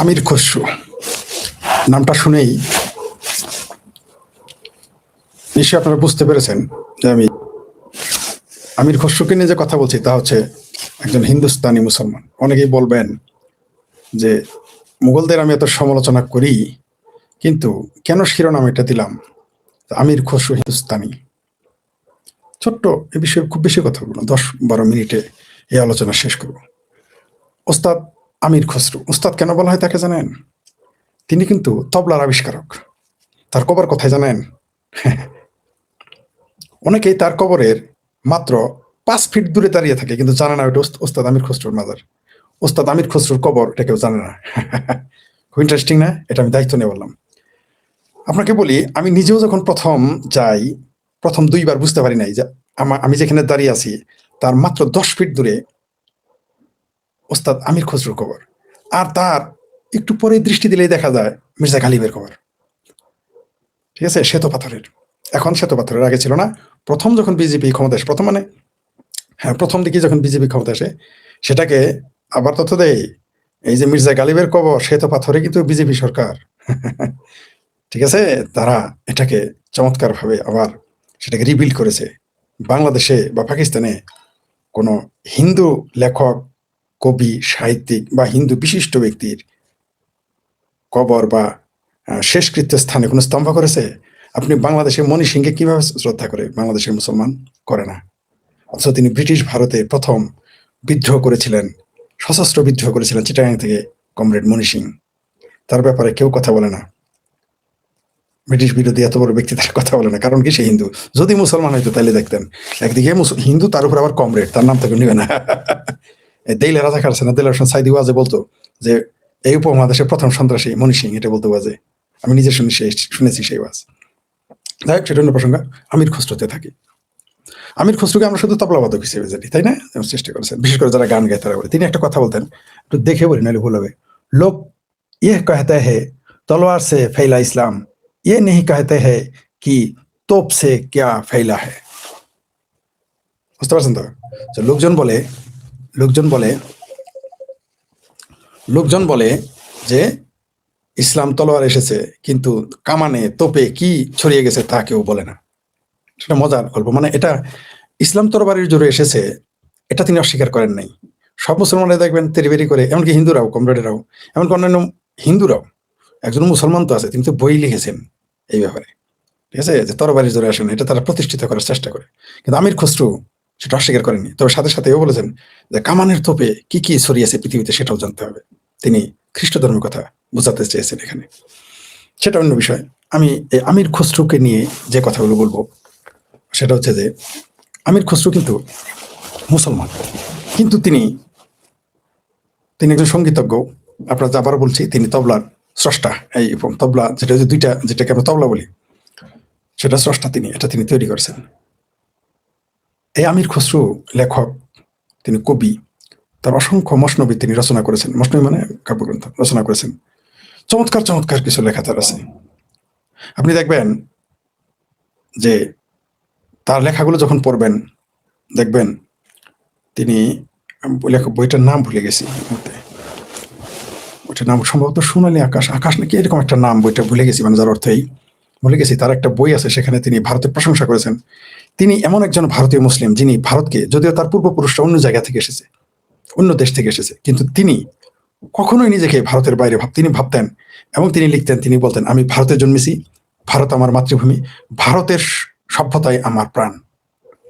আমির খসরু, নামটা শুনেই নিশ্চয়ই আপনারা বুঝতে পেরেছেন যে আমি আমির খসরুকে নিয়ে যে কথা বলছি, তা হচ্ছে একজন হিন্দুস্তানি মুসলমান। অনেকেই বলবেন যে, মুঘলদের আমি এত সমালোচনা করি, কিন্তু কেন শিরোনাম এটা দিলাম? আমির খসরু হিন্দুস্তানি। ছোট্ট এ বিষয়ে খুব বেশি কথা বলব দশ বারো মিনিটে এই আলোচনা শেষ করব। ওস্তাদ আমির খসরু। ওস্তাদ কেন বলা হয় তাকে জানেন? তিনি কিন্তু তবলার আবিষ্কারক। তার কবর কথায় জানেন? অনেকেই তার কবরের মাত্র পাঁচ ফিট দূরে দাঁড়িয়ে থাকে, কিন্তু জানে না ওস্ত- ওস্তাদ আমির খসরুর মাজার। ওস্তাদ আমির খসরুর কবর, এটা কেউ জানে না। খুব ইন্টারেস্টিং না? এটা আমি দায়িত্ব নিয়ে বললাম। আপনাকে বলি, আমি নিজেও যখন প্রথম যাই, প্রথম দুইবার বুঝতে পারি নাই যে আমি যেখানে দাঁড়িয়ে আছি, তার মাত্র দশ ফিট দূরে ওস্তাদ আমির খসরুর কবর। আর তার একটু পরে দৃষ্টি দিলেই দেখা যায় মির্জা গালিবের কবর। ঠিক আছে? শ্বেত পাথরের। এখন শ্বেত পাথরের আগে ছিল না। প্রথম যখন বিজেপি ক্ষমতা আসে প্রথম মানে হ্যাঁ প্রথম দিকে যখন বিজেপি ক্ষমতা আসে সেটাকে আবার তথ্য দেয় এই যে মির্জা গালিবের কবর, শ্বেত পাথরে কিন্তু বিজেপি সরকার। ঠিক আছে? তারা এটাকে চমৎকার ভাবে আবার সেটাকে রিবিল্ড করেছে। বাংলাদেশে বা পাকিস্তানে কোনো হিন্দু লেখক কবি, সাহিত্যিক বা হিন্দু বিশিষ্ট ব্যক্তির কবর বা শেষকৃত্য স্থানে কোনো স্তম্ভ করেছে? আপনি বাংলাদেশের মণি সিংকে কীভাবে শ্রদ্ধা করে বাংলাদেশের মুসলমান করে না? অথচ তিনি ব্রিটিশ ভারতে প্রথম বিদ্রোহ করেছিলেন, সশস্ত্র বিদ্রোহ করেছিলেন চিটাগাং থেকে কমরেড মণি সিং। তার ব্যাপারে কেউ কথা বলে না। ব্রিটিশ বিরোধী এত বড় ব্যক্তি তার কথা বলে না, কারণ কি সে হিন্দু? যদি মুসলমান হইতো তাহলে দেখতেন। একদিকে হিন্দু তার উপর আবার কমরেড, তার নাম থেকে নিবে না। দেইলে রাজা খারছে না দেইলে হোসেন সাইদি ওয়াজে বলতো যে এই উপমহাদেশের প্রথম সন্ত্রাসী মনি সিং এটা বলতে ওয়াজে আমি নিজে শুনি সেই শুনেছি সেই ওয়াজ যাই হোক সেটা অন্য প্রসঙ্গ আমির খসরুতে থাকি আমির খসরুকে আমরা শুধু তবলাবাদক হিসেবে জানি তাই না যেমন চেষ্টা করেছেন বিশেষ করে যারা গান গায় তারা বলে তিনি একটা কথা বলতেন একটু দেখে বলি নাহলে ভুল হবে লোক ইয়ে कहते हैं तलवार से फैला इस्लाम ये नहीं कहते हैं कि तोप से क्या फैला है বুঝতে পারছেন তো যে লোকজন বলে লোকজন বলে লোকজন বলে যে ইসলাম তলোয়ার এসেছে, কিন্তু কামানে, তোপে কি ছড়িয়ে গেছে তা কেউ বলে না। সেটা মজার গল্প। মানে এটা ইসলাম তরবারির জোরে এসেছে, এটা তিনি অস্বীকার করেন নাই। সব মুসলমানরা দেখবেন তেরিবেরি করে, এমনকি হিন্দুরাও, কমরেডেরাও, এমনকি অন্যান্য হিন্দুরাও, একজন মুসলমান তো আছে, তিনি তো বই লিখেছেন এই ব্যাপারে। ঠিক আছে? যে তরবারির জোরে আসেন, এটা তারা প্রতিষ্ঠিত করার চেষ্টা করে। কিন্তু আমির খসরু সেটা অস্বীকার করেননি। তবে সাথে সাথে এও বলেছেন যে কামানের তোপে কি কি ছড়িয়েছে পৃথিবীতে সেটাও জানতে হবে। তিনি খ্রিস্ট ধর্মের কথা বোঝাতে চেয়েছেন এখানে। সেটা অন্য বিষয়। আমি এই আমির খসরুকে নিয়ে যে কথাগুলো বলব, সেটা হচ্ছে যে আমির খসরু কিন্তু মুসলমান। কিন্তু তিনি তিনি একজন সঙ্গীতজ্ঞ। আপনারা যা আবার বলছি, তিনি তবলার স্রষ্টা। এই তবলা, যেটা দুইটা, যেটাকে আমরা তবলা বলি, সেটা স্রষ্টা তিনি, এটা তিনি তৈরি করেছেন। এই আমির খসরু লেখক তিনি কবি। তার অসংখ্য মসনবী তিনি রচনা করেছেন। মসনবী মানে কাব্যগ্রন্থ, রচনা করেছেন। চমৎকার চমৎকার কিছু লেখা তার আছে। আপনি দেখবেন যে তার লেখাগুলো যখন পড়বেন, দেখবেন তিনি লেখক বইটার নাম ভুলে গেছি বইটার নাম সম্ভবত সোনালী আকাশ। আকাশ নাকি এরকম একটা নাম বইটা ভুলে গেছি মানে যার অর্থেই ভুলে গেছি, তার একটা বই আছে, সেখানে তিনি ভারতের প্রশংসা করেছেন। তিনি এমন একজন ভারতীয় মুসলিম যিনি ভারতকে, যদিও তার পূর্বপুরুষরা অন্য জায়গা থেকে এসেছে, অন্য দেশ থেকে এসেছে, কিন্তু তিনি কখনোই নিজেকে ভারতের বাইরে ভাব, তিনি ভাবতেন এবং তিনি লিখতেন, তিনি বলতেন, আমি ভারতে জন্মেছি, ভারত আমার মাতৃভূমি, ভারতের সভ্যতায় আমার প্রাণ।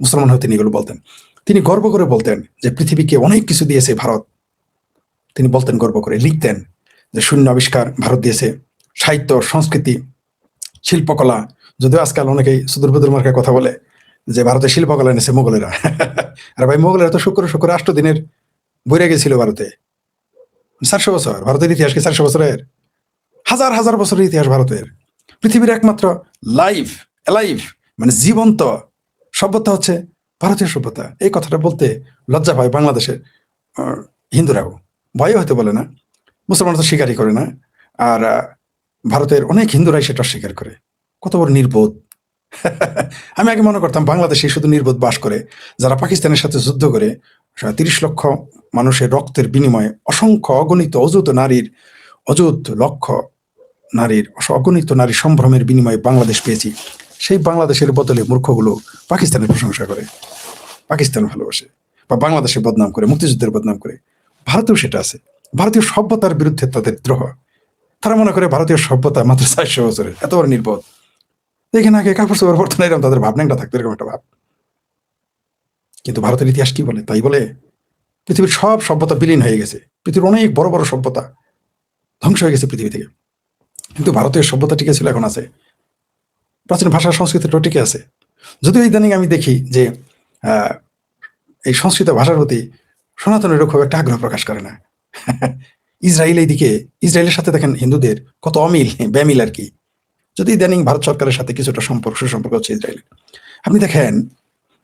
মুসলমান হয়ে তিনি এগুলো বলতেন। তিনি গর্ব করে বলতেন যে পৃথিবীকে অনেক কিছু দিয়েছে ভারত। তিনি বলতেন গর্ব করে, লিখতেন যে শূন্য আবিষ্কার ভারত দিয়েছে, সাহিত্য, সংস্কৃতি, শিল্পকলা, যদিও আজকাল অনেকেই সুদূর মার্কায় কথা বলে যে ভারতে শিল্পকলা এনেছে মোগলেরা আর ভাই মোগলেরা তো শুক্র শুক্র আষ্ট দিনের বইরে গেছিল ভারতে। চারশো বছর, ভারতের ইতিহাস কি চারশো বছরের? হাজার হাজার বছরের ইতিহাস ভারতের। পৃথিবীর একমাত্র লাইভ লাইভ মানে জীবন্ত সভ্যতা হচ্ছে ভারতীয় সভ্যতা। এই কথাটা বলতে লজ্জা পায় বাংলাদেশের হিন্দুরাও। ভয়ও হয়তো বলে না মুসলমান তো স্বীকারই করে না। আর ভারতের অনেক হিন্দুরাই সেটা স্বীকার করে। কত বড় নির্বোধ আমি আগে মনে করতাম বাংলাদেশে শুধু নির্বোধ বাস করে, যারা পাকিস্তানের সাথে যুদ্ধ করে তিরিশ লক্ষ মানুষের রক্তের বিনিময়ে অসংখ্য অগণিত অযুত নারীর অযুত লক্ষ নারীর, অগণিত নারী সম্ভ্রমের বিনিময়ে বাংলাদেশ পেয়েছি। সেই বাংলাদেশের বদলে মূর্খগুলো পাকিস্তানের প্রশংসা করে, পাকিস্তান ভালোবাসে বা বাংলাদেশে বদনাম করে, মুক্তিযুদ্ধের বদনাম করে। ভারতেও সেটা আছে। ভারতীয় সভ্যতার বিরুদ্ধে তাদের দ্রোহ। তারা মনে করে ভারতীয় সভ্যতা মাত্র চারশো বছরের, এত বড় নির্বোধ। এখানে আগে কাপড় চোপড় পড়তো না, এরকম তাদের ভাবনাটা থাকতো, এরকম একটা ভাব। কিন্তু ভারতের ইতিহাস কি বলে? তাই বলে, পৃথিবীর সব সভ্যতা বিলীন হয়ে গেছে। পৃথিবীর অনেক বড় বড় সভ্যতা ধ্বংস হয়ে গেছে পৃথিবী থেকে। কিন্তু ভারতীয় সভ্যতা টিকে ছিল, এখন আছে। প্রাচীন ভাষা সংস্কৃতিটাও টিকে আছে? যদিও ইদানিং আমি দেখি যে এই সংস্কৃত ভাষার প্রতি সনাতনেরও খুব একটা আগ্রহ প্রকাশ করে না। ইসরায়েল এইদিকে ইসরায়েলের সাথে দেখেন হিন্দুদের কত অমিল ব্যামিল আর কি। যদি ইদানিং ভারত সরকারের সাথে কিছুটা সম্পর্ক, সুসম্পর্ক হচ্ছে ইসরায়েলের। আপনি দেখেন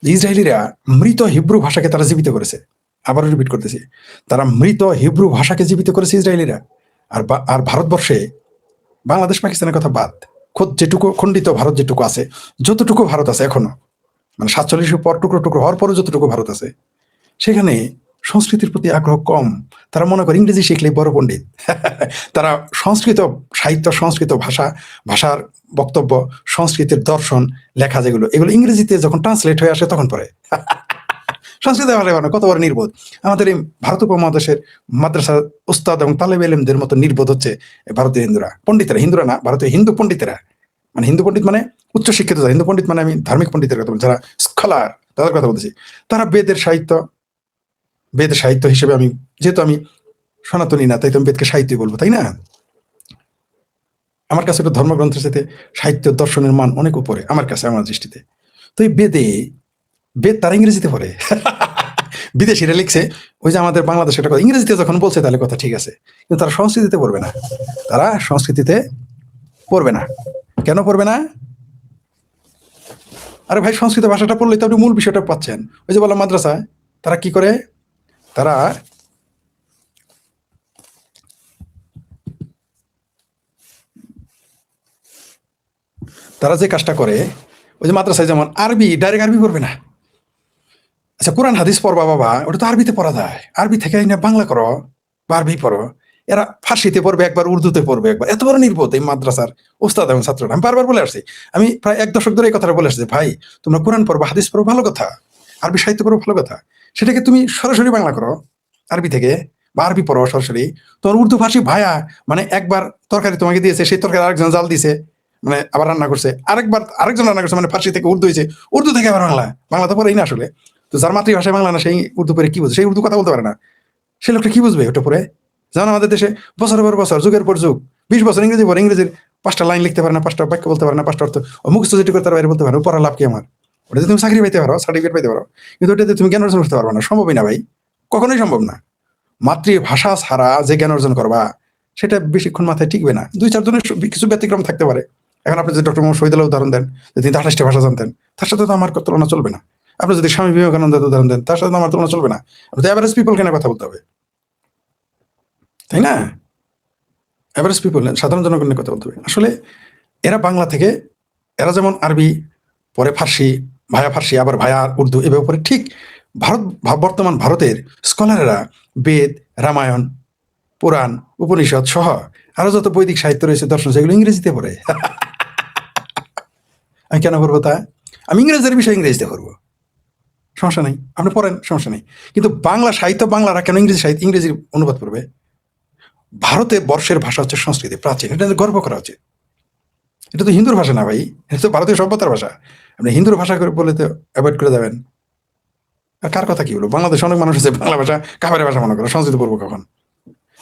ইসরায়েলিরা মৃত হিব্রু ভাষাকে তারা জীবিত করেছে। আবারও রিপিট করতেছি। তারা মৃত হিব্রু ভাষাকে জীবিত করেছে ইসরায়েলিরা। আর আর ভারতবর্ষে বাংলাদেশ পাকিস্তানের কথা বাদ, খোদ যেটুকু খণ্ডিত ভারত যেটুকু আছে, যতটুকু ভারত আছে এখনও মানে সাতচল্লিশের পর টুকরো টুকরো হওয়ার পরও যতটুকু ভারত আছে, সেখানে সংস্কৃতির প্রতি আগ্রহ কম। তারা মনে করে ইংরেজি শিখলে বড় পণ্ডিত। তারা সংস্কৃত সাহিত্য সংস্কৃত ভাষা ভাষার বক্তব্য সংস্কৃতির দর্শন লেখা যেগুলো এগুলো ইংরেজিতে যখন ট্রান্সলেট হয়ে আসে তখন পরে সংস্কৃত ভাষায় মানে কত বড় নির্বোধ। আমাদের এই ভারত উপমহাদেশের মাদ্রাসার উস্তাদ এবং তালেব এলেমদের মতো নির্বোধ হচ্ছে ভারতীয় হিন্দুরা। পণ্ডিতেরা হিন্দুরা না ভারতীয় হিন্দু পণ্ডিতেরা। মানে হিন্দু পণ্ডিত মানে উচ্চ শিক্ষিত যারা, হিন্দু পণ্ডিত মানে আমি ধার্মিক পণ্ডিতের কথা বলছি যারা স্কলার তাদের কথা বলতেছি। তারা বেদের সাহিত্য বেদ সাহিত্য হিসেবে আমি, যেহেতু আমি সনাতনী না, তাই তো আমি বেদকে সাহিত্যই বলব, তাই না? আমার কাছে তো ধর্মগ্রন্থের সাথে সাহিত্য দর্শনের মান অনেক উপরে, আমার কাছে, আমার দৃষ্টিতে। তো এই বেদে, বেদ তারা ইংরেজিতে পড়ে। বিদেশিরা লিখছে, ওই যে আমাদের বাংলাদেশে একটা কথা, ইংরেজিতে যখন বলছে তাহলে কথা ঠিক আছে, কিন্তু তারা সংস্কৃতিতে পড়বে না। তারা সংস্কৃতিতে পড়বে না। কেন পড়বে না? আরে ভাই, সংস্কৃত ভাষাটা পড়লে তো আপনি মূল বিষয়টা পাচ্ছেন। ওই যে বললাম মাদ্রাসায়, তারা কি করে? তারা তারা যে কাজটা করে, ওই যে মাদ্রাসায় যেমন আরবি ডাইরেক্ট আরবি পড়বে না। আচ্ছা কোরআন হাদিস পড়বা বাবা, ওটা তো আরবিতে পড়া যায়। আরবি থেকে না বাংলা করো বা আরবি পড়ো। এরা ফার্সিতে পড়বে একবার, উর্দুতে পড়বে একবার। এত বড় নির্বোধ এই মাদ্রাসার ওস্তাদ এবং ছাত্ররা আমি বারবার বলে আসছি, আমি প্রায় এক দশক ধরে এই কথাটা বলে আসছি ভাই, তোমরা কোরআন পড়ব, হাদিস পড়ো, ভালো কথা। আরবি সাহিত্য পড়ো, ভালো কথা। সেটাকে তুমি সরাসরি বাংলা করো, আরবি থেকে, বা আরবি পড়ো সরাসরি। তোমার উর্দু ভাষী ভায়া মানে একবার তরকারি তোমাকে দিয়েছে, সেই তরকারি আরেকজন জাল দিছে মানে আবার রান্না করছে। আরেকবার, আরেকজন রান্না করছে মানে ফার্সি থেকে উর্দু হয়েছে। উর্দু থেকে আবার বাংলা বাংলা তো পড়েই না আসলে। তো যার মাতৃভাষায় বাংলা না, সেই উর্দু পরে কি বুঝে? সেই উর্দু কথা বলতে পারে না। সে লোকটা কি বুঝবে ওটা পরে যেমন আমাদের দেশে বছরের পর বছর, যুগের পর যুগ, বিশ বছর ইংরেজি পর ইংরেজির পাঁচটা লাইন লিখতে পারে না, পাঁচটা বাক্য বলতে পারে না, পাঁচটা অর্থ। মুখস্থ যেটি করে তার বাইরে বলতে পারে ও পড়ার লাভ কি আমার? ওটাতে তুমি চাকরি পাইতে পারো সার্টিফিকেট পাইতে পারো, কিন্তু ওটাতে তুমি জ্ঞান অর্জন করতে পারবে না, সম্ভবই না ভাই। কখনোই সম্ভব না। মাতৃভাষা ছাড়া যে জ্ঞান অর্জন করবা, সেটা বেশিক্ষণ মাথায় টিকবে না। দুই চারজনের কিছু ব্যতিক্রম থাকতে পারে। এখন আপনি যদি ডক্টর মোহাম্মদ শহীদুল্লাহ উদাহরণ দেন, যে তিনি আঠাশটি ভাষা জানতেন, তার সাথে তো আমার তুলনা চলবে না। আপনি যদি স্বামী বিবেকানন্দের উদাহরণ দেন, তার সাথে আমার তুলনা চলবে না। তো অ্যাভারেজ পিপল কেন কথা বলতে হবে। তাই না? অ্যাভারেজ পিপল সাধারণ জনগণের কথা বলতে হবে। আসলে এরা বাংলা থেকে, এরা যেমন আরবি, পরে ফার্সি ভায়া ফার্সি, আবার ভায়া উর্দু এভাবে পরে ঠিক ভারত বর্তমান ভারতের স্কলারেরা বেদ, রামায়ণ, পুরাণ, উপনিষদ সহ আরও যত বৈদিক সাহিত্য রয়েছে, দর্শন, সেগুলো ইংরেজিতে পড়ে। আমি কেন করব তা? আমি ইংরেজের বিষয়ে ইংরেজিতে করব। সমস্যা নেই, আপনি পড়েন, সমস্যা নেই। কিন্তু বাংলা সাহিত্য, বাংলারা কেন ইংরেজি সাহিত্য ইংরেজি অনুবাদ করবে? ভারতে বর্ষের ভাষা হচ্ছে সংস্কৃতি, প্রাচীন, এটা গর্ব করা উচিত। এটা তো হিন্দুর ভাষা না ভাই, এটা তো ভারতীয় সভ্যতার ভাষা। আপনি হিন্দুর ভাষা করে বলে তো অ্যাভয়েড করে আর কার কথা কি বলব? বাংলাদেশ অনেক মানুষ আছে বাংলা ভাষা কাবারের ভাষা মনে করে সংস্কৃত পড়ব কখন?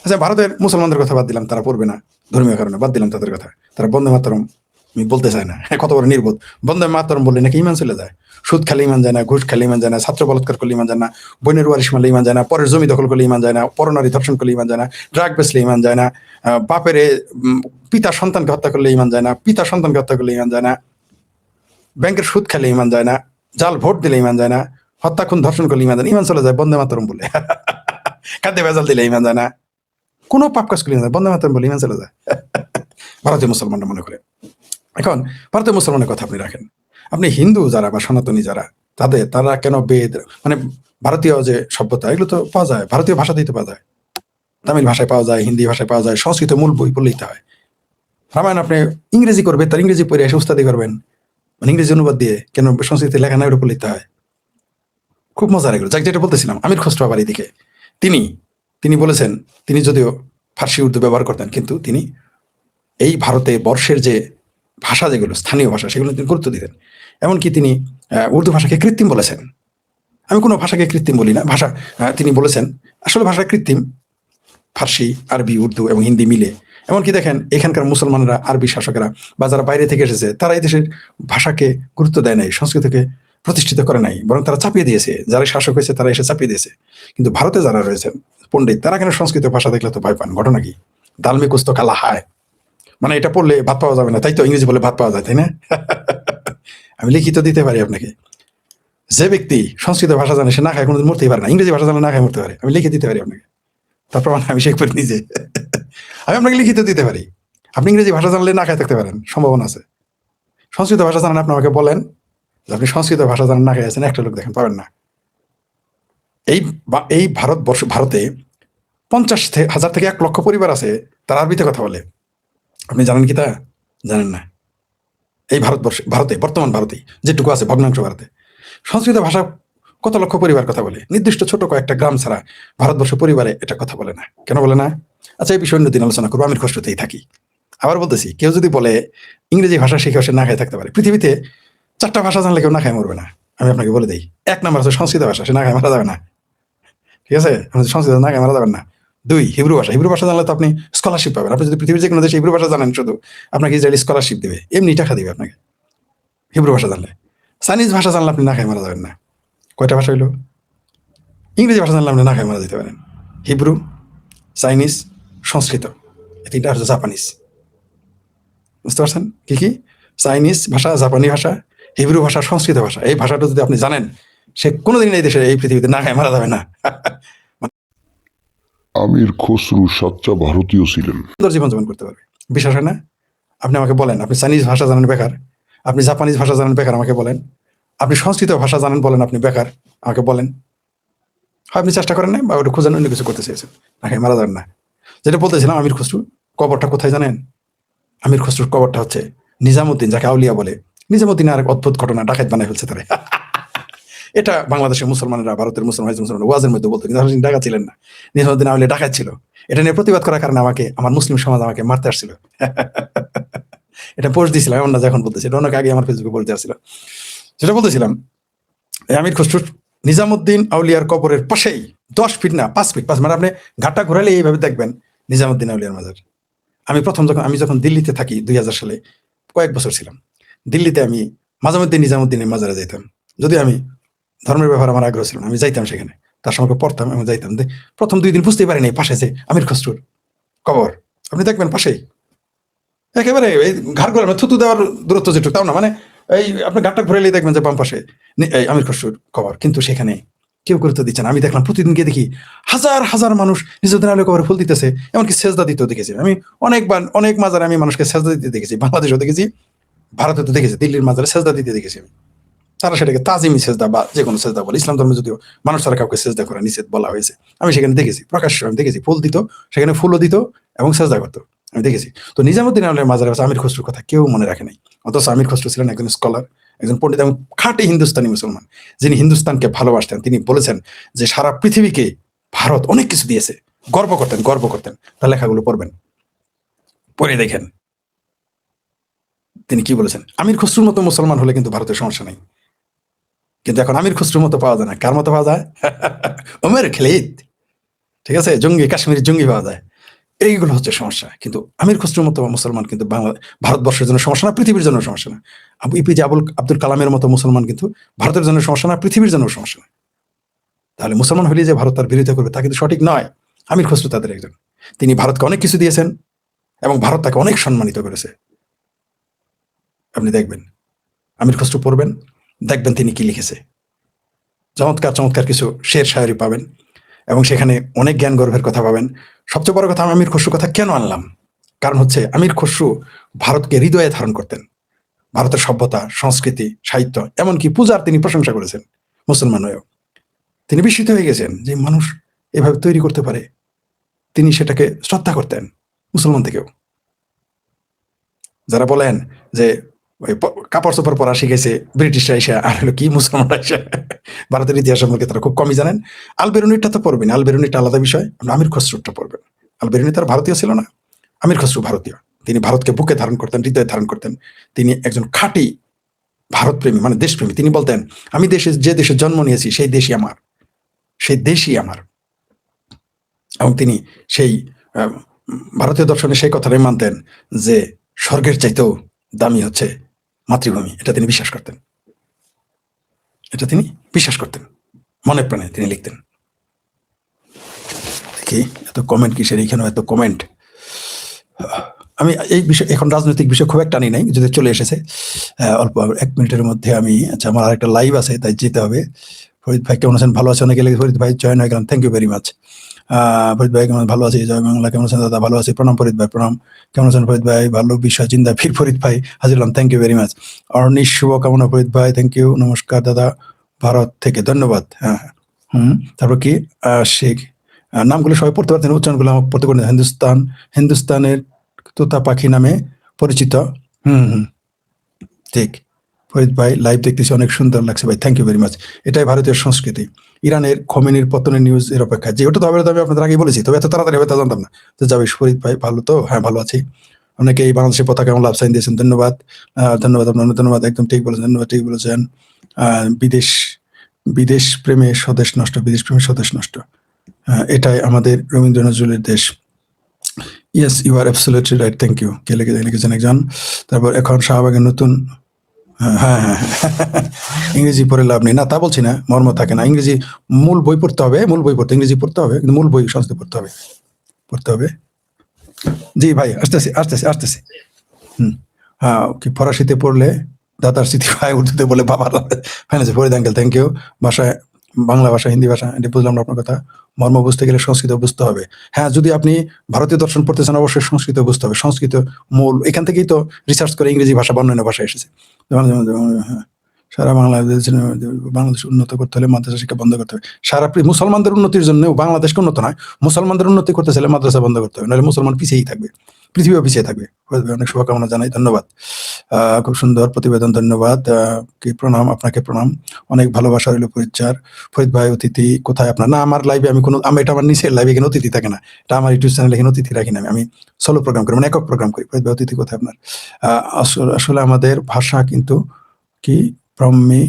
আচ্ছা ভারতের মুসলমানদের কথা বাদ দিলাম তারা পড়বে না ধর্মীয় কারণে বাদ দিলাম তাদের কথা। তারা বন্দে মাতরম আমি বলতে চাই না। হ্যাঁ, কত বড় নির্বোধ। বন্দে মাতরম বললে নাকি ইমান চলে যায়। সুদ খালে ইমান যায় না ঘুষ খালে ইমান যায় না ছাত্র বলাৎকার করলে ইমান যায় না বইনের ওয়ারিশ মারলে ইমান যায় না পরের জমি দখল করলে ইমান যায় না পরনারী ধর্ষণ করলে ইমান যায় না ড্রাগ বেচলে ইমান যায় না বাপেরে পিতা সন্তানকে হত্যা করলে ইমান যায় না পিতা সন্তানকে হত্যা করলে ইমান যায় না। ব্যাংকের সুদ খেলে ইমান যায় না, জাল ভোট দিলে ইমান যায় না, হত্যা, খুন, ধর্ষণ করলে ইমান যায় না, ইমান চলে যায়, বন্দে মাতরম বলে। খাদ্যে ভেজাল দিলে ইমান যায় না, কোনো পাপ কাজ করলে ইমান যায় বন্দে মাতরম বলে ইমান চলে যায়। ভারতীয় মুসলমানরা মনে করে। এখন, ভারতীয় মুসলমানের কথা আপনি রাখেন। আপনি হিন্দু যারা বা সনাতনী যারা, তাদের, তারা কেন বেদ মানে ভারতীয় যে সভ্যতা, এগুলো তো পাওয়া যায়, ভারতীয় ভাষাতেই তো পাওয়া যায়। তামিল ভাষায় পাওয়া যায়, হিন্দি ভাষায় পাওয়া যায়, সংস্কৃত মূল বই পড়লে লিখতে হয়। রামায়ণ আপনি ইংরেজি করবে তার ইংরেজি পড়ে এসে উস্তাদি করবেন। মানে ইংরেজি অনুবাদ দিয়ে কেন সংস্কৃতে লেখা নাই ওটা লিখতে হয়। খুব মজার এগুলো। যাক, যেটা বলতেছিলাম, আমির খসরু আবার এদিকে। তিনি তিনি বলেছেন, তিনি যদিও ফার্সি উর্দু ব্যবহার করতেন, কিন্তু তিনি এই ভারতে বর্ষের যে ভাষা যেগুলো, স্থানীয় ভাষা, সেগুলো তিনি গুরুত্ব দিতেন। এমনকি তিনি উর্দু ভাষাকে কৃত্রিম বলেছেন। আমি কোনো ভাষাকে কৃত্রিম বলি না। ভাষা তিনি বলেছেন, আসলে ভাষা কৃত্রিম ফার্সি, আরবি, উর্দু এবং হিন্দি মিলে। এমনকি দেখেন, এখানকার মুসলমানরা, আরবি শাসকেরা বা যারা বাইরে থেকে এসেছে, তারা এই দেশের ভাষাকে গুরুত্ব দেয় নাই, সংস্কৃতিকে প্রতিষ্ঠিত করে নাই, বরং তারা চাপিয়ে দিয়েছে। যারা শাসক হয়েছে, তারা এসে চাপিয়ে দিয়েছে। কিন্তু ভারতে যারা রয়েছেন পণ্ডিত, তারা কেন সংস্কৃত ভাষা দেখলে তো ভয় পান? ঘটনা কি? দালমে কুস্ত কালা হায়! মানে এটা পড়লে ভাত পাওয়া যাবে না, তাই তো ইংরেজি বলে ভাত পাওয়া যায়, তাই না? আমি লিখিত দিতে পারি আপনাকে। যে ব্যক্তি সংস্কৃত ভাষা জানে, সে না খায়, কোনোদিন মরতেই পারে না। ইংরেজি ভাষা জানে না খায়, মরতে পারে। আমি লিখে দিতে পারি আপনাকে। তারপর মানে আমি শেখ করে নিজে। আমি আপনাকে লিখিত দিতে পারি। আপনি ইংরেজি ভাষা জানলে না খায় থাকতে পারেন, সম্ভাবনা আছে। সংস্কৃত ভাষা জানেন আপনি আমাকে বলেন আপনি সংস্কৃত ভাষা জানেন, না খেয়ে আছেন, একটা লোক দেখেন পাবেন না। এই এই ভারতবর্ষ, ভারতে পঞ্চাশ হাজার থেকে এক লক্ষ পরিবার আছে, তারা আরবিতে কথা বলে। আপনি জানেন কি তা? জানেন না। এই ভারতবর্ষে, ভারতে, বর্তমান ভারতে, যেটুকু আছে, ভগ্নাংশ ভারতে। সংস্কৃত ভাষা কত লক্ষ পরিবার কথা বলে? নির্দিষ্ট ছোট কয়েকটা গ্রাম ছাড়া ভারতবর্ষ পরিবারে এটা কথা বলে না। কেন বলে না? আচ্ছা এই বিষয়ে অন্যদিন আলোচনা করব, আমির খসরুতেই থাকি। আবার বলতেছি, কেউ যদি বলে ইংরেজি ভাষা শিখে সে না খায় থাকতে পারে। পৃথিবীতে চারটা ভাষা জানলে কেউ না খায় মরবে না। আমি আপনাকে বলে দিই, এক নাম্বার আছে সংস্কৃত ভাষা, সে না খায় মারা যাবে না। ঠিক আছে? সংস্কৃত না খায় মারা যাবেন না। দুই, হিব্রু ভাষা। হিব্রু ভাষা জানলে তো আপনি স্কলারশিপ পাবেন। আপনি যদি পৃথিবীর যে কোনো দেশে হিব্রু ভাষা জানেন শুধু, আপনাকে ইসরায়েলি স্কলারশিপ দেবে। এমনি টাকা দেবে আপনাকে। হিব্রু ভাষা জানলে। চাইনিজ ভাষা জানলে আপনি না খায় মারা যাবেন না। কয়টা ভাষা হইল? ইংরেজি ভাষা জানলে আপনি না খায় মারা যেতে পারেন। Hebrew Chinese Sanskrit. এই তিনটা হচ্ছে জাপানিজ। বুঝতে পারছেন? কি কি? চাইনিজ ভাষা জাপানি ভাষা হিব্রু ভাষা সংস্কৃত ভাষা। এই ভাষাটা যদি আপনি জানেন সে কোনোদিন এই দেশে এই পৃথিবীতে না খায় মারা যাবে না। আমির খসরু সাচ্চা ভারতীয় ছিলেন। সুন্দর জীবনযাপন করতে পারবে। বিশ্বাস হয় না? আপনি আমাকে বলেন আপনি চাইনিজ ভাষা জানেন বেকার। আপনি জাপানিজ ভাষা জানেন বেকার আমাকে বলেন। আপনি সংস্কৃত ভাষা জানেন বলেন আপনি বেকার, আমাকে বলেন। হয় আপনি চেষ্টা করেন না বা ওটা খুঁজেন অন্য কিছু করতে চেয়েছেন। না খাই মারা যান না। যেটা বলতেছিলাম, আমির খসরু, কবরটা কোথায় জানেন? আমির খসরুর কবরটা হচ্ছে নিজামুদ্দিন, যাকে আউলিয়া বলে। নিজামুদ্দিন আর অদ্ভুত ঘটনা ডাকাত বানায় ফেলছে তারা। এটা বাংলাদেশের মুসলমানরা, ভারতের মুসলমান মুসলমান, ওয়াজের মধ্যে বলতো আসলে ডাকা ছিলেন না। নিজামুদ্দিন আউলিয়া ডাকাত ছিল। এটা নিয়ে প্রতিবাদ করার কারণে আমাকে, আমার মুসলিম সমাজ আমাকে মারতে আসছিল। এটা পোস্ট দিয়েছিলাম না যখন বলতেছি, এটা অনেক আগে আমার ফেসবুকে বলতে আসছিল। যেটা বলতেছিলাম আমির খসরুর নিজামুদ্দিন আউলিয়ার কবরের পাশেই, দশ ফিট না, পাঁচ ফিট, পাঁচ মানে আপনি ঘাটটা ঘোরালে এইভাবে দেখবেন নিজামুদ্দিন আউলিয়ার মাজার। আমি প্রথম যখন, আমি যখন দিল্লিতে থাকি দুই হাজার সালে, কয়েক বছর ছিলাম, দিল্লিতে আমি মাঝে মধ্যে নিজামুদ্দিনের মাজারে যাইতাম। যদি আমি ধর্মের ব্যাপারে আমার আগ্রহ ছিল আমি যাইতাম সেখানে, তার সঙ্গে পড়তাম এবং যাইতাম। প্রথম দুই দিন বুঝতেই পারি পারিনি, পাশে যে আমির খসরুর কবর। আপনি দেখবেন পাশেই, একেবারে ঘাট ঘোরানো থুতু দেওয়ার দূরত্ব যেটুকু, তাও না মানে এই আপনি ঘাটটা ঘুরেলেই দেখবেন যে বাম পাশে আমির খসরুর কবর, কিন্তু সেখানে কেউ গুরুত্ব দিচ্ছে না। আমি দেখলাম প্রতিদিন গিয়ে দেখি হাজার হাজার মানুষ নিজেদের আলো কবরে ফুল দিতেছে, এমনকি সেজদা দিতেও দেখেছি। আমি অনেকবার, অনেক মাজারে আমি মানুষকে সেজদা দিতে দেখেছি। বাংলাদেশেও দেখেছি ভারতে তো দেখেছি, দিল্লির মাজারে সেজদা দিতে দেখেছি আমি। তারা সেটাকে তাজিমি সেজদা বা যে কোনো সেজদা বলে। ইসলাম ধর্মে যদিও মানুষ তারা কাউকে সেজদা করা নিষেধ বলা হয়েছে, আমি সেখানে দেখেছি, প্রকাশ্য আমি দেখেছি। ফুল দিত, সেখানে ফুলও দিত এবং সেজদা করতো। আমি দেখেছি। তো নিজামুদ্দিন আলমের মাজারে আমির খসরুর কথা কেউ মনে রাখে নাই। অথচ আমির খসরু ছিলেন একজন স্কলার, একজন পণ্ডিত এবং খাঁটি হিন্দুস্তানি মুসলমান। যিনি হিন্দুস্তানকে ভালোবাসতেন, তিনি বলেছেন যে সারা পৃথিবীকে ভারত অনেক কিছু দিয়েছে। গর্ব করতেন গর্ব করতেন। তার লেখাগুলো পড়বেন। পড়ে দেখেন। তিনি কি বলেছেন? আমির খসরুর মতো মুসলমান হলে কিন্তু ভারতের সমস্যা নেই। কিন্তু এখন আমির খসরুর মতো পাওয়া যায় না। কার মতো পাওয়া যায়? ওমের খেলিদ। ঠিক আছে? জঙ্গি কাশ্মীরি জঙ্গি পাওয়া যায়। এইগুলো হচ্ছে সমস্যা। কিন্তু আমির খসরুর মতো মুসলমান কিন্তু বাংলা ভারতবর্ষের জন্য সমস্যা না, পৃথিবীর জন্য সমস্যা না। ইপিজে আবুল আব্দুল কালামের মতো মুসলমান কিন্তু ভারতের জন্য সমস্যা না, পৃথিবীর জন্য সমস্যা না। তাহলে মুসলমান হলে যে ভারত তার বিরোধিতা করবে, তা কিন্তু সঠিক নয়। আমির খসরু তাদের একজন। তিনি ভারতকে অনেক কিছু দিয়েছেন এবং ভারত তাকে অনেক সম্মানিত করেছে। আপনি দেখবেন, আমির খসরু পড়বেন, দেখবেন তিনি কি লিখেছে। চমৎকার চমৎকার কিছু শের শায়রি পাবেন। এবং সেখানে অনেক জ্ঞান গর্ভের কথা পাবেন। সবচেয়ে বড় কথা, আমি আমির খসরু কথা কেন আনলাম? কারণ হচ্ছে আমির খসরু ভারতকে হৃদয়ে ধারণ করতেন। ভারতের সভ্যতা, সংস্কৃতি, সাহিত্য, এমনকি পূজার তিনি প্রশংসা করেছেন, মুসলমান হয়েও। তিনি বিস্মিত হয়ে গেছেন যে মানুষ এভাবে তৈরি করতে পারে। তিনি সেটাকে শ্রদ্ধা করতেন মুসলমান থেকেও। যারা বলেন যে কাপড় চোপড় পরা শিখেছে ব্রিটিশরা এসে, আর হলো কি মুসলমানরা এসে। ভারতের ইতিহাস সম্পর্কে তারা খুব কমই জানেন। আলবেরুনিটা তো পড়বেন আলবেরুনিটা আলাদা বিষয়। আপনি আমির খসরুটা পড়বেন। আলবেরুনি তার ভারতীয় ছিল না, আমির খসরু ভারতীয়। তিনি ভারতকে বুকে ধারণ করতেন, হৃদয়ে ধারণ করতেন। তিনি একজন খাঁটি ভারতপ্রেমী মানে দেশপ্রেমী। তিনি বলতেন, আমি দেশে, যে দেশে জন্ম নিয়েছি, সেই দেশই আমার। সেই দেশই আমার। এবং তিনি সেই ভারতীয় দর্শনে সেই কথাটাই মানতেন যে, স্বর্গের চাইতেও দামি হচ্ছে মাতৃভূমি, এটা তিনি বিশ্বাস করতেন। এটা তিনি বিশ্বাস করতেন। মনে প্রাণে তিনি লিখতেন। দেখি, এত কমেন্ট কিসের? এইখানে এত কমেন্ট আমি এই বিষয় এখন রাজনৈতিক বিষয় খুব একটা আনি যদি চলে এসেছে। অল্প এক মিনিটের মধ্যে আমি আচ্ছা আমার আরেকটা লাইভ আছে, তাই যেতে হবে। ফরিদ ভাই কেমন আছেন? ভালো আছেন? অনেকে ফরিদ ভাই জয়েন হয়ে গেলাম thank you very much Farid ভাই কেমন? ভালো আছি। জয় বাংলা, কেমন আছেন দাদা? ভালো আছি। প্রণাম ফরিদ ভাই, প্রণাম। কেমন আছেন ফরিদ ভাই? ভালো বিষয় চিন্তা, ফির ফরিদ ভাই। হাজির thank you very much Arnish শুভকামনা ফরিদ ভাই। থ্যাংক ইউ নমস্কার দাদা। ভারত থেকে ধন্যবাদ। হ্যাঁ হ্যাঁ। হুম, তারপর কি? শেখ নামগুলো সবাই পড়তে পারতেন। উচ্চারণগুলো আমাকে পড়তে করতেন হিন্দুস্তান। হিন্দুস্তানের তোতা পাখি নামে পরিচিত। হুম হুম। ঠিক। ফরিদ ভাই লাইভ দেখতেছি, অনেক সুন্দর লাগছে ভাই থ্যাংক ইউ ভেরি মাচ এটাই ভারতীয় সংস্কৃতি। ইরানের খমিনির পতনের নিউজ এর অপেক্ষা যে ওটা তো হবে আমি আপনাদের আগেই বলেছি, তবে এত তাড়াতাড়ি হবে তা জানতাম না। তো যাবে ফরিদ ভাই, ভালো তো? হ্যাঁ ভালো আছি। অনেকে এই বাংলাদেশের পতাকা এবং লাভ সাইন দিয়েছেন, ধন্যবাদ। ধন্যবাদ, আপনার ধন্যবাদ, একদম ঠিক বলেছেন, ধন্যবাদ, ঠিক বলেছেন। বিদেশ বিদেশ প্রেমে স্বদেশ নষ্ট, বিদেশ প্রেমে স্বদেশ নষ্ট। এটাই আমাদের রবীন্দ্র নজরুলের দেশ। Yes you are absolutely right thank you কে লিখে লিখেছেন একজন। তারপর এখন শাহবাগের নতুন হ্যাঁ হ্যাঁ। ইংরেজি পড়ে লাভ নেই। না, তা বলছি না, মর্ম থাকে না। ইংরেজি মূল বই পড়তে হবে, মূল বই পড়তে, ইংরেজি পড়তে হবে, কিন্তু মূল বই সংস্কৃত পড়তে হবে। পড়তে হবে। জি ভাই, আসতেছি আসতেছি আসতেছি। হুম। হ্যাঁ কি ফরাসিতে পড়লে দাদার স্মৃতি ভাই উর্দুতে বলে বাবার ফাইন আছে ফরিদ থ্যাংক ইউ ভাষায়, বাংলা ভাষা, হিন্দি ভাষা, এটি বুঝলাম না আপনার কথা। মর্ম বুঝতে গেলে সংস্কৃত বুঝতে হবে। হ্যাঁ যদি আপনি ভারতীয় দর্শন পড়তে চান, অবশ্যই সংস্কৃত বুঝতে হবে। সংস্কৃত মূল, এখান থেকেই তো রিসার্চ করে ইংরেজি ভাষা বা অন্যান্য ভাষা এসেছে। সারা বাংলাদেশ বাংলাদেশ উন্নত করতে হলে মাদ্রাসা শিক্ষা বন্ধ করতে হবে। সারা মুসলমানদের উন্নতির জন্য বাংলাদেশকে উন্নত নয়, মুসলমানদের উন্নতি করতে চাইলে মাদ্রাসা বন্ধ করতে হবে, নাহলে মুসলমান পিছিয়েই থাকবে, পৃথিবীও পিছিয়ে থাকবে। অনেক শুভকামনা জানাই, ধন্যবাদ। খুব সুন্দর প্রতিবেদন, ধন্যবাদ। কি প্রণাম, আপনাকে প্রণাম। অনেক ভালোবাসা রইল পরিচার ফরিদ ভাই, অতিথি, কোথায় আপনার? না, আমার লাইভে আমি কোনো আমি এটা আমার নিচের লাইভে এখানে অতিথি থাকে না। এটা আমার ইউটিউব চ্যানেলে এখানে অতিথি রাখি না আমি। সোলো প্রোগ্রাম করি মানে একক প্রোগ্রাম করি। ফরিদ ভাই, অতিথি কোথায় আপনার? আসলে আমাদের ভাষা কিন্তু কি? ব্রহ্মী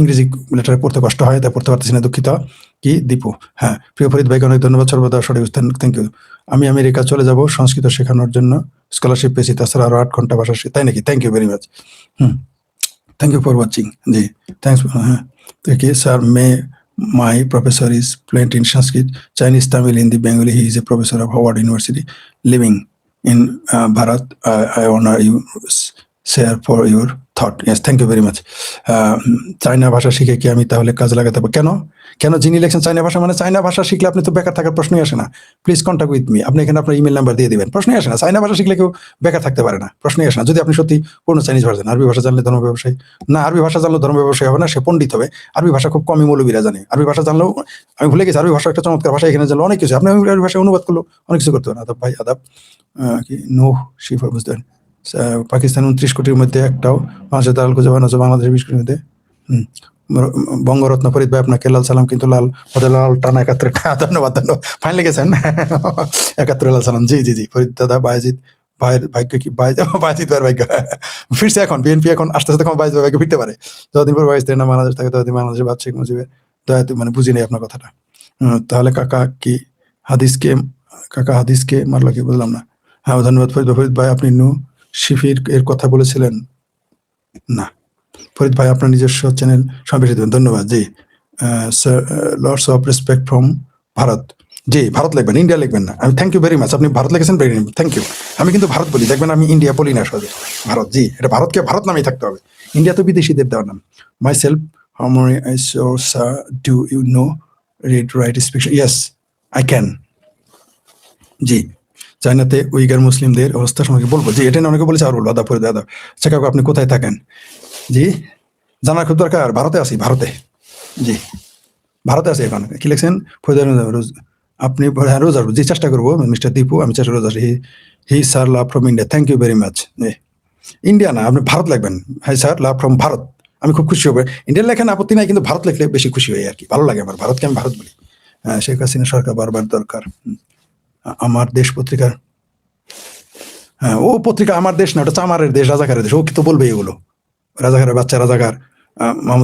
ইংরেজি লেটারে পড়তে কষ্ট হয়, তাই পড়তে পারতেছি না, দুঃখিত। কি? দীপু। হ্যাঁ প্রিয় ফরিদ ভাইকে অনেক ধন্যবাদ, সর্বদা সঠিক থ্যাংক ইউ আমি আমেরিকা চলে যাব, সংস্কৃত শেখানোর জন্য। স্কলারশিপ পেয়েছি, তাছাড়া আরও আট ঘণ্টা ভাষা তাই নাকি? Thank you very much hmm. Thank you for watching G. Thanks হ্যাঁ। দেখি sir may my professor is fluent in Sanskrit Chinese Tamil Hindi Bengali he is a professor of Howard University living in Bharat I honour you share for your thought yes thank you very much China ভাষা শিখে কি আমি তাহলে কাজে লাগাতে পারব? কেন? কেন যিনি লিখছেন চাইনা ভাষা মানে চাইনা ভাষা শিখলে আপনি তো বেকার থাকার প্রশ্নই আসে না। প্লিজ কন্ট্যাক্ট উইথ মি আপনি এখানে আপনার ইমেল নাম্বার দিয়ে দিবেন। প্রশ্নই আসে না। চাইনা ভাষা শিখলে কেউ বেকার থাকতে পারে না। প্রশ্নই আসে না। যদি আপনি সত্যি পূর্ণ চাইনিজ ভাষা আরবি ভাষা জানলে ধর্ম ব্যবসায়ী। না, আরবি ভাষা জানলে ধর্ম ব্যবসায়ী হবে না, সে পণ্ডিত হবে। আরবি ভাষা খুব কমই মৌলবীরা জানে। আরবি ভাষা জানলেও, আমি ভুলে গেছি, আরবি ভাষা একটা চমৎকার ভাষা, এখানে জানলে অনেক কিছু। আপনি আরবি ভাষায় অনুবাদ করল অনেক কিছু করতে পারেন। আদাব ভাই, আদাব কি? নোহ শিফর বুঝতে পারেন। পাকিস্তান উনত্রিশ কোটির মধ্যে একটাও। বাংলাদেশের দালাল খুঁজে পাওয়া বাংলাদেশের বিশ কোটির মধ্যে। বঙ্গরত্ন, ফরিদ ভাই, আপনাকে লাল সালাম, কিন্তু লাল লাল, টানা একাত্তরে টানা। ধন্যবাদ ধন্যবাদ। ফাইন লেগেছেন? একাত্তরে লাল সালাম, জি জি জি। ফরিদ দাদা বাইজিৎ ভাইয়ের ভাগ্য কি? ভাইয়ের ভাগ্য। ফিরছে এখন, বিএনপি এখন আস্তে আস্তে তখন বাইজিৎ ভাগ্য ফিরতে পারে। যতদিন পর বাইশ না বাংলাদেশ থাকে, ততদিন বাংলাদেশের বাদ শেখ মুজিবের দয়া মানে বুঝি নেই আপনার কথাটা। তাহলে কাকা কি হাদিসকে, কাকা হাদিসকে মারলো কি? বুঝলাম না। হ্যাঁ ধন্যবাদ, ফরিদ ফরিদ ভাই, আপনি নু শিফির এর কথা বলেছিলেন? না। ফরিদ ভাই, আপনার নিজস্ব চ্যানেল দেবেন ধন্যবাদ। জি lords of respect from Bharat. জি, ভারত লিখবেন, ইন্ডিয়া লিখবেন না। আমি থ্যাংক ইউ ভেরি মাচ আপনি ভারত লিখেছেন ভেরি থ্যাংক ইউ আমি কিন্তু ভারত বলি। দেখবেন আমি ইন্ডিয়া বলি না সহজে। ভারত, জি, এটা ভারতকে ভারত নামেই থাকতে হবে। ইন্ডিয়া তো বিদেশিদের দেওয়ার নাম। Myself how many I sir do you know read write speak yes I can জি। চায়নাতে উইগার মুসলিমদের অবস্থা সম্পর্কে বলব। যে এটা অনেকে বলেছে আর বলব আদা পরে দাদা আচ্ছা কাকু আপনি কোথায় থাকেন? জি জানার খুব দরকার। ভারতে আছি ভারতে। জি ভারতে আছি এখন। কি লিখছেন? রোজ আপনি হ্যাঁ রোজার যে চেষ্টা করব মিস্টার দীপু আমি চেষ্টা রোজার হি হি sir love from India. Thank you very much India না আপনি Bharat লাগবেন hi sir love from Bharat. আমি খুব খুশি হব। ইন্ডিয়ার লেখেন আপত্তি নাই কিন্তু ভারত লিখলে বেশি খুশি হই আর কি। ভালো লাগে আমার ভারতকে আমি ভারত বলি। হ্যাঁ, শেখ হাসিনা সরকার বারবার দরকার। আমার দেশ পত্রিকার হ্যাঁ ও পত্রিকা আমার দেশ না, ওটা চামারের দেশ, রাজাকারের দেশ, ও কি তো বলবে এগুলো। রাজাকারের বাচ্চা, রাজাকার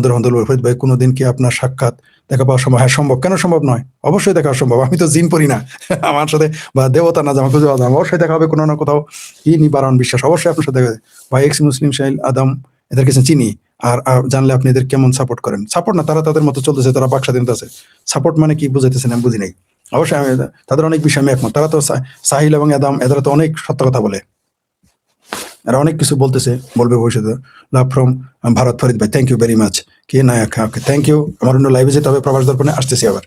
রহমান, দুলুল ফরিদ ভাই, কোনোদিন কি আপনার সাক্ষাৎ দেখা পাওয়া সম্ভব? হ্যাঁ সম্ভব। কেন সম্ভব নয়? অবশ্যই দেখা সম্ভব। আমি তো জিন পড়ি না। আমার সাথে, বা দেবতা না, জামা খুঁজে অবশ্যই দেখা হবে, কোনো না কোথাও। কি নিবারণ বিশ্বাস? অবশ্যই আপনার সাথে। ভাই, এক্স মুসলিম, শাহিল, আদম, এদের কাছে চিনি? আর জানলে আপনি এদের কেমন সাপোর্ট করেন? সাপোর্ট না, তারা তাদের মতো চলতেছে, তারা বাক স্বাধীনতা আছে। সাপোর্ট মানে কি বুঝাইতেছেন আমি বুঝি নাই। অবশ্যই আমি তাদের অনেক বিষয় আমি একমত। তারা তো সাহিল এবং এদাম এদের তো অনেক সত্য কথা বলে। এরা অনেক কিছু বলতেছে, বলবে ভবিষ্যতে। লাভ ফ্রম ভারত ফরিদ ভাই থ্যাংক ইউ ভেরি মাচ কে না ওকে থ্যাংক ইউ আমার অন্য লাইভে যেতে হবে প্রবাস দর্পণে আসতেছি আবার।